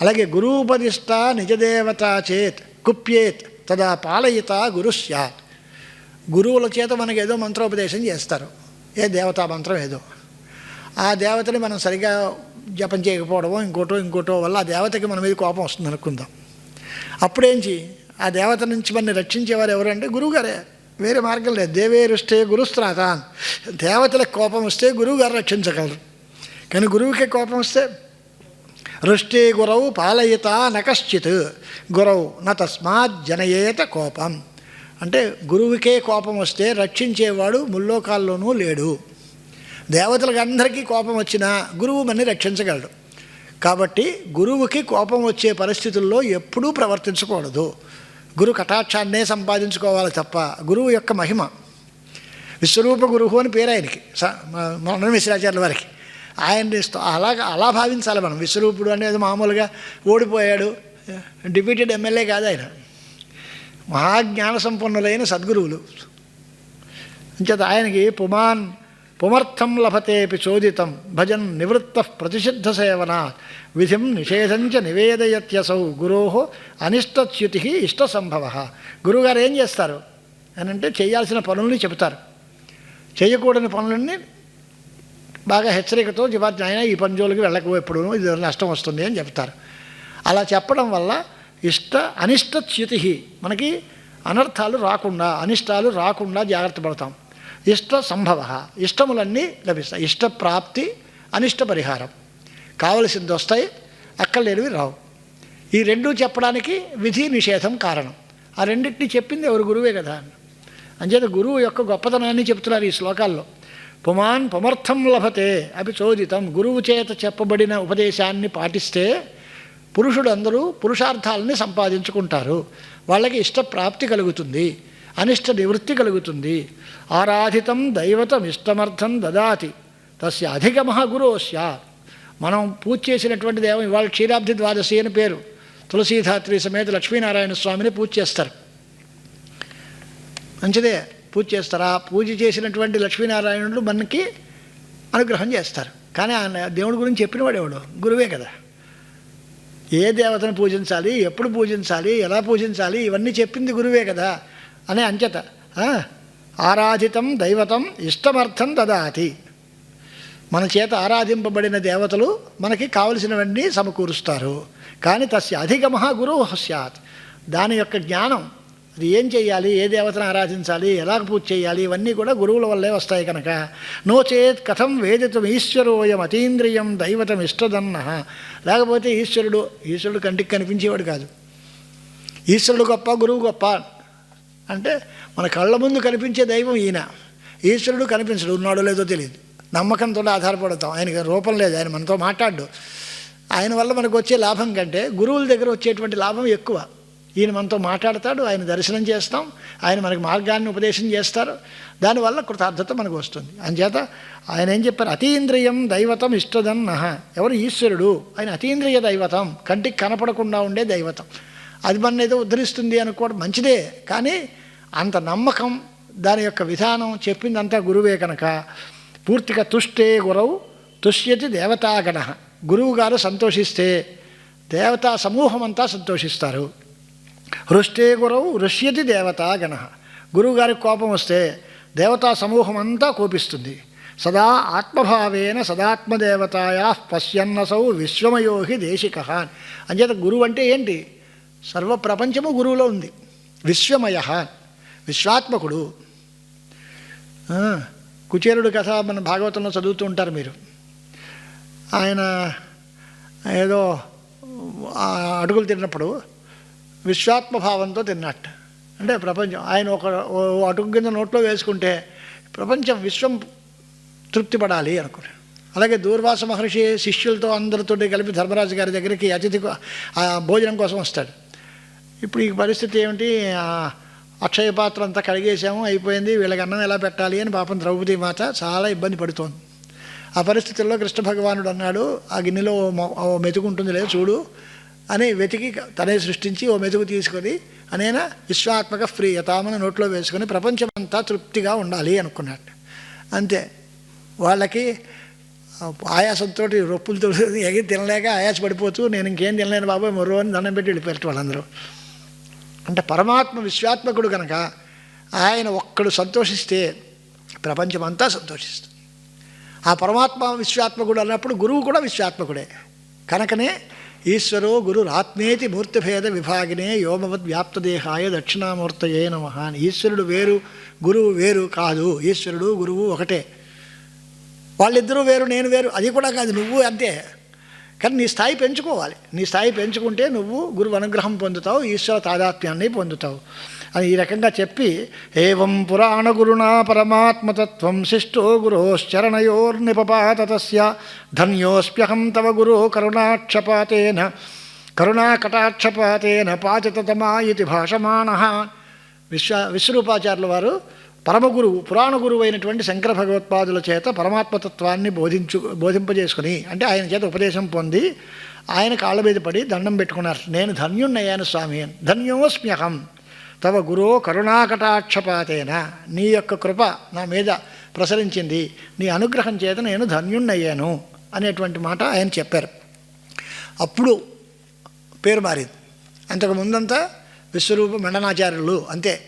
అలాగే గురూపదిష్ట నిజదేవత చేత్ కుప్యేత్ తదా పాలయిత గురు స్యాత్. గురువుల చేత మనకి ఏదో మంత్రోపదేశం చేస్తారు. ఏ దేవతా మంత్రం ఏదో. ఆ దేవతని మనం సరిగా జపం చేయకపోవడమో ఇంకోటో ఇంకోటో వల్ల ఆ దేవతకి మన మీద కోపం వస్తుంది అనుకుందాం. అప్పుడేంచి ఆ దేవత నుంచి మనని రక్షించేవారు ఎవరంటే గురువుగారే. వేరే మార్గం లేదు. దేవేరుస్తే గురుస్త్రాతాన్. దేవతలకు కోపం వస్తే గురువుగారు రక్షించగలరు. కానీ గురువుకే కోపం వస్తే రుష్టి గురవు పాలయిత నకశ్చిత్ గురవు న తస్మాత్ జనయేత కోపం అంటే గురువుకే కోపం వస్తే రక్షించేవాడు ముల్లోకాల్లోనూ లేడు దేవతలకు అందరికీ కోపం వచ్చినా గురువు మనని రక్షించగలడు కాబట్టి గురువుకి కోపం వచ్చే పరిస్థితుల్లో ఎప్పుడూ ప్రవర్తించకూడదు గురు కటాక్షాన్నే సంపాదించుకోవాలి తప్ప గురువు యొక్క మహిమ విశ్వరూప గురువు అని పేరు ఆయనకి స- మన మిశ్రాచార్యుల వారికి ఆయన స్త- అలాగ అలా భావించాలి మనం. విశ్వరూపుడు అనేది మామూలుగా ఓడిపోయాడు. డిప్యూటెడ్ ఎమ్మెల్యే కాదు ఆయన. మహాజ్ఞాన సంపన్నులైన సద్గురువులు. అంచేత ఆయనకి పుమాన్ పుమర్థం లభతేపి చోదితం. భజన్ నివృత్త ప్రతిషిద్ధ సేవన విధిం నిషేధంచ నివేదయత్యసౌ. గురో అనిష్టచ్యుతి ఇష్ట సంభవ గురువుగారు ఏం చేస్తారు? అని అంటే చేయాల్సిన పనుల్ని చెబుతారు. చేయకూడని పనులన్నీ బాగా హెచ్చరికతో చెప్పారు ఆయన ఈ పనిజోలికి వెళ్ళకు ఎప్పుడు ఇది నష్టం వస్తుంది అని చెప్తారు. అలా చెప్పడం వల్ల ఇష్ట అనిష్ట చ్యుతి మనకి అనర్థాలు రాకుండా అనిష్టాలు రాకుండా జాగ్రత్త పడతాం. ఇష్ట సంభవ ఇష్టములన్నీ లభిస్తాయి. ఇష్ట ప్రాప్తి అనిష్ట పరిహారం. కావలసింది వస్తాయి అక్కర్లేనివి రావు. ఈ రెండు చెప్పడానికి విధి నిషేధం కారణం. ఆ రెండింటినీ చెప్పింది ఎవరు గురువే కదా అంచేత గురువు యొక్క గొప్పతనాన్ని చెప్తున్నారు ఈ శ్లోకాల్లో. పుమాన్ పమర్థం లభతే. అవి చోదితం. గురువు చేత చెప్పబడిన ఉపదేశాన్ని పాటిస్తే పురుషుడు అందరూ పురుషార్థాలని సంపాదించుకుంటారు. వాళ్ళకి ఇష్టప్రాప్తి కలుగుతుంది. అనిష్ట నివృత్తి కలుగుతుంది. ఆరాధితం దైవతం ఇష్టమర్థం దదాతి. తస్య అధిగమ గురో మనం పూజ చేసినటువంటి దేవం ఇవాళ క్షీరాబ్ది ద్వాదశి అని పేరు. తులసీధాత్రి సమేత లక్ష్మీనారాయణ స్వామిని పూజ చేస్తారు. మంచిదే. పూజ చేస్తారా? పూజ చేసినటువంటి లక్ష్మీనారాయణుడు మనకి అనుగ్రహం చేస్తారు. కానీ ఆయన దేవుడి గురించి చెప్పినవాడు ఎవడు గురువే కదా. ఏ దేవతను పూజించాలి? ఎప్పుడు పూజించాలి? ఎలా పూజించాలి? ఇవన్నీ చెప్పింది గురువే కదా అనే అంచత. ఆరాధితం దైవతం ఇష్టమర్థం దదాతి. మన చేత ఆరాధింపబడిన దేవతలు మనకి కావలసినవన్నీ సమకూరుస్తారు. కానీ తస్య అధిగమ గురువు స్యాత్ దాని యొక్క జ్ఞానం ఇది ఏం చేయాలి ఏ దేవతను ఆరాధించాలి? ఎలా పూజ చేయాలి ఇవన్నీ కూడా గురువుల వల్లే వస్తాయి కనుక. నో చేత్ కథం వేదితం ఈశ్వరోయం అతీంద్రియం దైవతం ఇష్టదన్న. లేకపోతే ఈశ్వరుడు ఈశ్వరుడు కంటికి కనిపించేవాడు కాదు. ఈశ్వరుడు గొప్ప గురువు గొప్ప అంటే మన కళ్ళ ముందు కనిపించే దైవం ఈయన. ఈశ్వరుడు కనిపించడు ఉన్నాడో లేదో తెలియదు. నమ్మకంతో ఆధారపడతాం. ఆయనకి రూపం లేదు ఆయన మనతో మాట్లాడు ఆయన వల్ల మనకు వచ్చే లాభం కంటే గురువుల దగ్గర వచ్చేటువంటి లాభం ఎక్కువ. ఈయన మనతో మాట్లాడతాడు ఆయన దర్శనం చేస్తాం ఆయన మనకు మార్గాన్ని ఉపదేశం చేస్తారు. దానివల్ల కృతార్థత మనకు వస్తుంది. అంచేత ఆయన ఏం చెప్పారు? అతీంద్రియం దైవతం ఇష్టదం నహ. ఎవరు? ఈశ్వరుడు. ఆయన అతీంద్రియ దైవతం కంటికి కనపడకుండా ఉండే దైవతం. అది మన ఏదో ఉద్ధరిస్తుంది అనుకోవడం మంచిదే కానీ అంత నమ్మకం దాని యొక్క విధానం చెప్పిందంతా గురువే కనుక. పూర్తిగా తుష్టే గురవు తుష్యతి దేవతాగణ. గురువు గారు సంతోషిస్తే దేవతా సమూహం అంతా సంతోషిస్తారు. హృష్టే గురవు ఋష్యతి దేవతాగణ గురువుగారికి కోపం వస్తే దేవతా సమూహం అంతా కోపిస్తుంది. సదా ఆత్మభావేన సదాత్మదేవతాయా పశ్యన్నసౌ విశ్వమయోహి దేశిక. అంచేత గురువు అంటే ఏంటి? సర్వ ప్రపంచము గురువులో ఉంది. విశ్వమయ. విశ్వాత్మకుడు. కుచేరుడు కథ మన భాగవతంలో చదువుతూ ఉంటారు మీరు. ఆయన ఏదో అడుగులు తిన్నప్పుడు విశ్వాత్మభావంతో తిన్నట్టు. అంటే ప్రపంచం ఆయన ఒక అటుకు కింద నోట్లో వేసుకుంటే ప్రపంచం విశ్వం తృప్తి పడాలి అనుకున్నాడు. అలాగే దూర్వాస మహర్షి శిష్యులతో అందరితో కలిపి ధర్మరాజు గారి దగ్గరికి అతిథి భోజనం కోసం వస్తాడు. ఇప్పుడు ఈ పరిస్థితి ఏమిటి? అక్షయ పాత్ర అంతా కడిగేసాము అయిపోయింది. వీళ్ళకి అన్నం ఎలా పెట్టాలి అని పాపం ద్రౌపది మాత చాలా ఇబ్బంది పడుతోంది. ఆ పరిస్థితుల్లో కృష్ణ భగవానుడు అన్నాడు ఆ గిన్నెలో మెతుకుంటుంది మెతుకు లేదు చూడు. అని వెతికి తనే సృష్టించి ఓ మెతుకు తీసుకొని అనేనా విశ్వాత్మక ప్రియతామని నోట్లో వేసుకొని ప్రపంచమంతా తృప్తిగా ఉండాలి అనుకున్నాడు. అంతే. వాళ్ళకి ఆయాసంతో రొప్పులతో ఎగిరి తినలేక ఆయాస పడిపోతూ నేను ఇంకేం తినలేను బాబు మరో అని దండం పెట్టి వెళ్ళిపోయారు వాళ్ళందరూ. అంటే పరమాత్మ విశ్వాత్మకుడు కనుక ఆయన ఒక్కడు సంతోషిస్తే ప్రపంచమంతా సంతోషిస్తుంది. ఆ పరమాత్మ విశ్వాత్మకుడు అన్నప్పుడు గురువు కూడా విశ్వాత్మకుడే. కనుకనే ఈశ్వరో గురురాత్మేతి మూర్తిభేద విభాగినే యోమవద్ వ్యాప్తదేహాయ దక్షిణామూర్తయే నమ అని. ఈశ్వరుడు వేరు గురువు వేరు కాదు. ఈశ్వరుడు గురువు ఒకటే. వాళ్ళిద్దరూ వేరు నేను వేరు అది కూడా కాదు నువ్వు అంతే. కానీ నీ స్థాయి పెంచుకోవాలి. నీ స్థాయి పెంచుకుంటే నువ్వు గురువు అనుగ్రహం పొందుతావు ఈశ్వర తాదాత్మ్యాన్ని పొందుతావు. అని ఈ రకంగా చెప్పి ఏం పురాణ గురుణా పరమాత్మతత్వం శిష్టో గురోశ్చరణయోర్నిపపాతస్య ధన్యోస్ప్యహం తవ గురో కరుణాక్షపాతేన కరుణాకటాక్షపాతేన పాచతమాయితి ఇది భాషమాణ విశ్వ విశ్వరూపాచార్యుల వారు పరమగురువు పురాణ గురువు అయినటువంటి శంకర భగవత్పాదుల చేత పరమాత్మతత్వాన్ని బోధించు బోధింపజేసుకుని అంటే ఆయన చేత ఉపదేశం పొంది ఆయన కాళ్ళ మీద పడి దండం పెట్టుకున్నారు. నేను ధన్యున్నయ్యాను స్వామి అని ధన్యోస్మ్యహం తవ గురో కరుణాకటాక్షపాతేన. నీ యొక్క కృప నా మీద ప్రసరించింది. నీ అనుగ్రహం చేత నేను ధన్యుణ్ణయ్యాను అనేటువంటి మాట ఆయన చెప్పారు. అప్పుడు పేరు మారింది. అంతకు ముందంతా విశ్వరూప మండనాచార్యులు అంతే.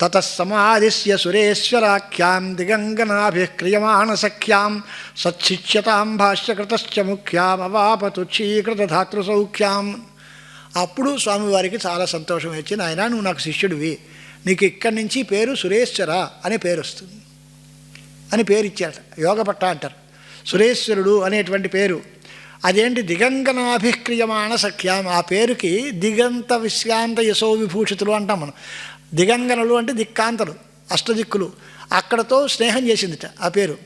తతస్సమాదిశ్య సురేశ్వరాఖ్యాం దిగంగనాభి క్రియమాణ సఖ్యాం సత్శిష్యతాం భాష్యకృతశ్చ ముఖ్యాం అవాపతుచ్చీకృత ధాతృసౌఖ్యాం అప్పుడు స్వామివారికి చాలా సంతోషం వచ్చింది ఆయన నువ్వు నాకు శిష్యుడివి. నీకు ఇక్కడి నుంచి పేరు సురేశ్వర అనే పేరు వస్తుంది. అని పేరు ఇచ్చారట. యోగపట్ట అంటారు. సురేశ్వరుడు అనేటువంటి పేరు. అదేంటి? దిగంగనాభిక్రియమాణ సఖ్యం ఆ పేరుకి దిగంత విశ్రాంత యశో విభూషితులు అంటాం మనం. దిగంగనలు అంటే దిక్కాంతలు అష్టదిక్కులు. అక్కడతో స్నేహం చేసిందిట ఆ పేరు.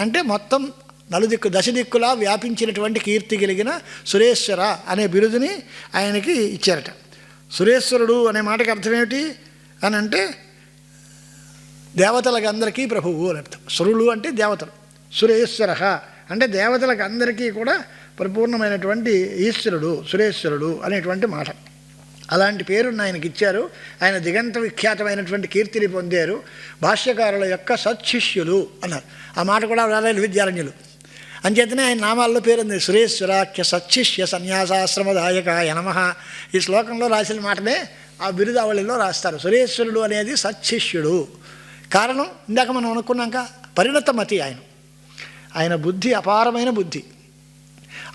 అంటే మొత్తం నలుదిక్కు దశ దిక్కులా వ్యాపించినటువంటి కీర్తి కలిగిన సురేశ్వర అనే బిరుదుని ఆయనకి ఇచ్చారట. సురేశ్వరుడు అనే మాటకి అర్థమేమిటి అని అంటే దేవతలకు అందరికీ ప్రభువు అని అర్థం. సురులు అంటే దేవతలు. సురేశ్వర అంటే దేవతలకు అందరికీ కూడా పరిపూర్ణమైనటువంటి ఈశ్వరుడు సురేశ్వరుడు అనేటువంటి మాట. అలాంటి పేరును ఆయనకి ఇచ్చారు. ఆయన దిగంత విఖ్యాతమైనటువంటి కీర్తిని పొందారు. భాష్యకారుల యొక్క సత్శిష్యులు అన్నారు. ఆ మాట కూడా రాలేదు విద్యారణ్యులు. అంచేతనే ఆయన నామాల్లో పేరుంది సురేశ్వరాఖ్య సత్శిష్య సన్యాసాశ్రమదాయకాయ నమ. ఈ శ్లోకంలో రాసిన మాటనే ఆ బిరుదావళిలో రాస్తారు. సురేశ్వరుడు అనేది సత్శిష్యుడు కారణం ఇందాక మనం అనుకున్నాక పరిణతమతి ఆయన. ఆయన బుద్ధి అపారమైన బుద్ధి.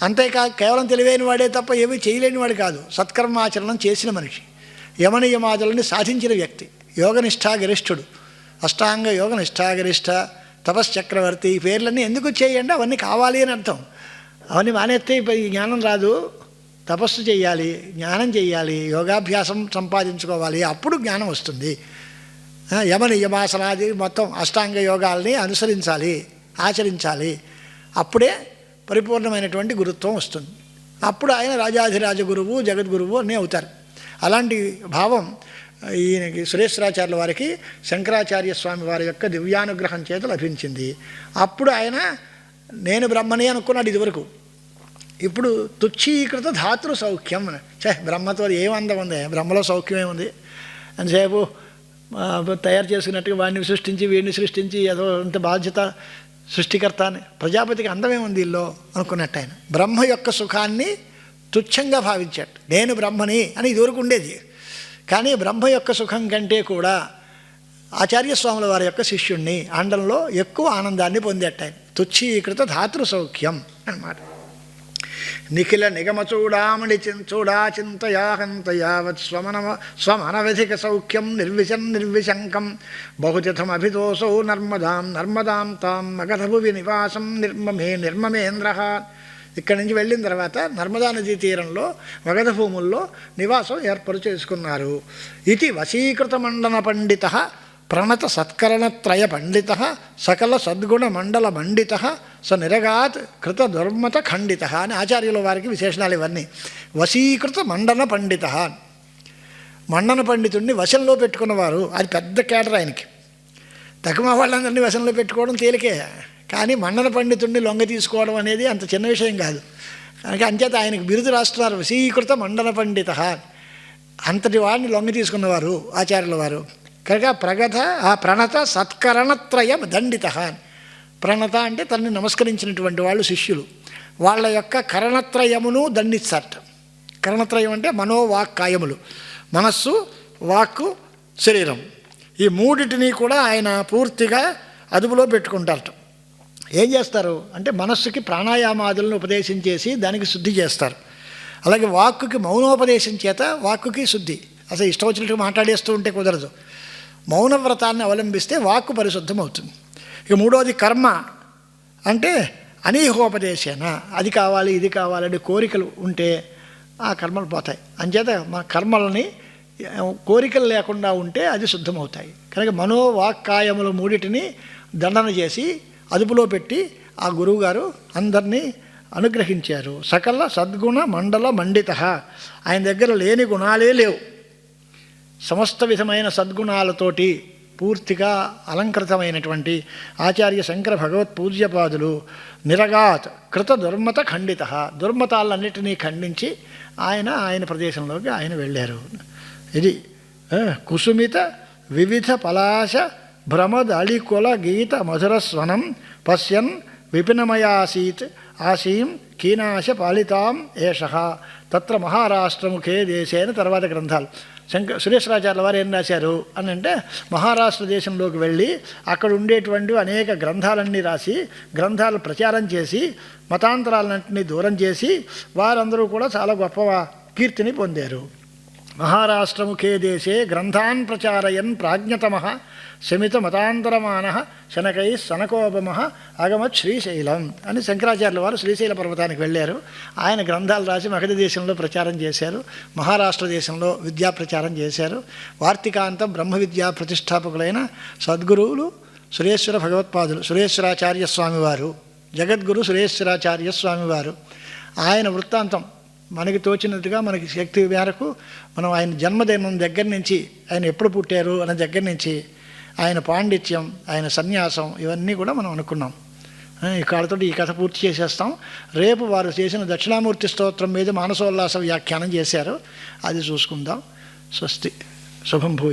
అంతేకా కేవలం తెలివైన వాడే తప్ప ఏమీ చేయలేని వాడు కాదు. సత్కర్మాచరణం చేసిన మనిషి. యమనియమాదులని సాధించిన వ్యక్తి. యోగనిష్టాగరిష్ఠుడు అష్టాంగ యోగ నిష్ఠాగరిష్ట తపశ్చక్రవర్తి ఈ పేర్లన్నీ ఎందుకు చేయండి అవన్నీ కావాలి అని అర్థం. అవన్నీ మానేస్తే ఇప్పుడు ఈ జ్ఞానం రాదు. తపస్సు చేయాలి జ్ఞానం చేయాలి యోగాభ్యాసం సంపాదించుకోవాలి. అప్పుడు జ్ఞానం వస్తుంది. యమని యమ నియమాసనాది మొత్తం అష్టాంగ యోగాల్ని అనుసరించాలి ఆచరించాలి. అప్పుడే పరిపూర్ణమైనటువంటి గురుత్వం వస్తుంది. అప్పుడు ఆయన రాజాధిరాజ గురువు జగద్గురువు అన్నీ అవుతారు. అలాంటి భావం ఈయనకి సురేశ్వరాచార్యుల వారికి శంకరాచార్య స్వామి వారి యొక్క దివ్యానుగ్రహం చేత లభించింది. అప్పుడు ఆయన నేను బ్రహ్మని అనుకున్నాడు ఇదివరకు. ఇప్పుడు తుచ్చీకృత ధాతృ సౌఖ్యం. చే బ్రహ్మతో ఏమందం అందం ఉంది? బ్రహ్మలో సౌఖ్యమే ఉంది. అంతసేపు తయారు చేసుకున్నట్టుగా వాడిని సృష్టించి వీడిని సృష్టించి ఏదో అంత బాధ్యత సృష్టికర్త అని ప్రజాపతికి అందమే ఉంది ఇల్లో అనుకున్నట్టు ఆయన. బ్రహ్మ యొక్క సుఖాన్ని తుచ్చంగా భావించాడు. నేను బ్రహ్మని అని ఇదివరకు ఉండేది. కానీ బ్రహ్మ యొక్క సుఖం కంటే కూడా ఆచార్యస్వాముల వారి యొక్క శిష్యుణ్ణి అండంలో ఎక్కువ ఆనందాన్ని పొందేటాయి తుచ్చీకృత ధాతృ సౌఖ్యం అన్నమాట. నిఖిల నిగమ చూడామణి చూడా చింతయాహంత యావత్ స్వమనమ స్వమనవధిక సౌఖ్యం నిర్విశం నిర్విశంకం. బహుతిథమభిదోసౌ నర్మదాం నర్మదాం తాం మగధభువి నివాసం నిర్మమే నిర్మమేంద్ర. ఇక్కడి నుంచి వెళ్ళిన తర్వాత నర్మదా నదీ తీరంలో మగధ భూముల్లో నివాసం ఏర్పాటు చేసుకున్నారు. ఇది వశీకృత మండన పండిత ప్రణత సత్కరణత్రయ పండిత సకల సద్గుణ మండల మండిత స నిరగాత్ కృత దుర్మత ఖండిత అని ఆచార్యుల వారికి విశేషణాలు ఇవన్నీ. వశీకృత మండన పండిత. మండన పండితుడిని వశంలో పెట్టుకున్నవారు. అది పెద్ద కేటర్ ఆయనకి. తక్కువ వాళ్ళందరినీ వశంలో పెట్టుకోవడం తేలికే. కానీ మండన పండితుడిని లొంగ తీసుకోవడం అనేది అంత చిన్న విషయం కాదు. కనుక అంచేత ఆయనకు బిరుదు రాస్తున్నారు. వశీకృత మండన పండిత. అంతటి వాడిని లొంగ తీసుకున్నవారు ఆచార్యుల వారు కనుక ప్రగత ఆ ప్రణత సత్కరణత్రయం దండిత. ప్రణత అంటే తనని నమస్కరించినటువంటి వాళ్ళు శిష్యులు. వాళ్ళ యొక్క కరణత్రయమును దండిస్తారట. కరణత్రయం అంటే మనోవాక్కాయములు. మనస్సు వాక్కు శరీరం. ఈ మూడిటిని కూడా ఆయన పూర్తిగా అదుపులో పెట్టుకుంటారట. ఏం చేస్తారు? అంటే మనస్సుకి ప్రాణాయామాదులను ఉపదేశం చేసి దానికి శుద్ధి చేస్తారు. అలాగే వాక్కుకి మౌనోపదేశం చేత వాక్కుకి శుద్ధి. అసలు ఇష్టం వచ్చినట్టు మాట్లాడేస్తూ ఉంటే కుదరదు. మౌన వ్రతాన్ని అవలంబిస్తే వాక్కు పరిశుద్ధం అవుతుంది ఇక మూడోది కర్మ. అంటే అనీహోపదేశన. అది కావాలి ఇది కావాలని కోరికలు ఉంటే ఆ కర్మలు పోతాయి. అంచేత మన కర్మలని కోరికలు లేకుండా ఉంటే అది శుద్ధమవుతాయి. కనుక మనోవాక్కాయములు మూడిటిని దండన చేసి అదుపులో పెట్టి ఆ గురువుగారు అందరినీ అనుగ్రహించారు. సకల సద్గుణ మండల మండిత. ఆయన దగ్గర లేని గుణాలే లేవు. సమస్త విధమైన సద్గుణాలతోటి పూర్తిగా అలంకృతమైనటువంటి ఆచార్య శంకర భగవత్ పూజ్యపాదులు నిరగాత్ కృత దుర్మత ఖండిత. దుర్మతాలన్నిటినీ ఖండించి ఆయన ఆయన ప్రదేశంలోకి ఆయన వెళ్ళారు. ఇది కుసుమిత వివిధ పలాశ భ్రమదళికుల గీత మధుర స్వనం పశ్యన్ విపినమయాసీత్ ఆసీం కీనాశ పాలితాం ఏష తత్ర మహారాష్ట్రముఖే దేశేన తర్వాత గ్రంథాలు శంక సురేశ్వరాచార్యుల వారు ఏం రాశారు అని అంటే మహారాష్ట్ర దేశంలోకి వెళ్ళి అక్కడ ఉండేటువంటి అనేక గ్రంథాలన్నీ రాసి గ్రంథాలు ప్రచారం చేసి మతాంతరాలన్నింటినీ దూరం చేసి వారందరూ కూడా చాలా గొప్ప కీర్తిని పొందారు. మహారాష్ట్రముఖే దేశే గ్రంథాన్ ప్రచారయన్ ప్రాజ్ఞతమ శమిత మతాంతరమాన శనకై సనకోపమ అగమత్ శ్రీశైలం అని శంకరాచార్యుల వారు శ్రీశైల పర్వతానికి వెళ్ళారు. ఆయన గ్రంథాలు రాసి మగధ దేశంలో ప్రచారం చేశారు. మహారాష్ట్ర దేశంలో విద్యా ప్రచారం చేశారు. వార్తికాంత బ్రహ్మ విద్యా ప్రతిష్టాపకులైన సద్గురువులు సురేశ్వర భగవత్పాదులు సురేశ్వరాచార్య స్వామివారు జగద్గురు సురేశ్వరాచార్య స్వామివారు. ఆయన వృత్తాంతం మనకి తోచినట్టుగా మనకి శక్తి మేరకు మనం ఆయన జన్మదినం దగ్గర నుంచి ఆయన ఎప్పుడు పుట్టారు అనే దగ్గర నుంచి ఆయన పాండిత్యం ఆయన సన్యాసం ఇవన్నీ కూడా మనం అనుకున్నాం. ఈ కాళ్ళతో ఈ కథ పూర్తి చేసేస్తాం. రేపు వారు చేసిన దక్షిణామూర్తి స్తోత్రం మీద మానసోల్లాస వ్యాఖ్యానం చేశారు. అది చూసుకుందాం. స్వస్తి. శుభం భూయ.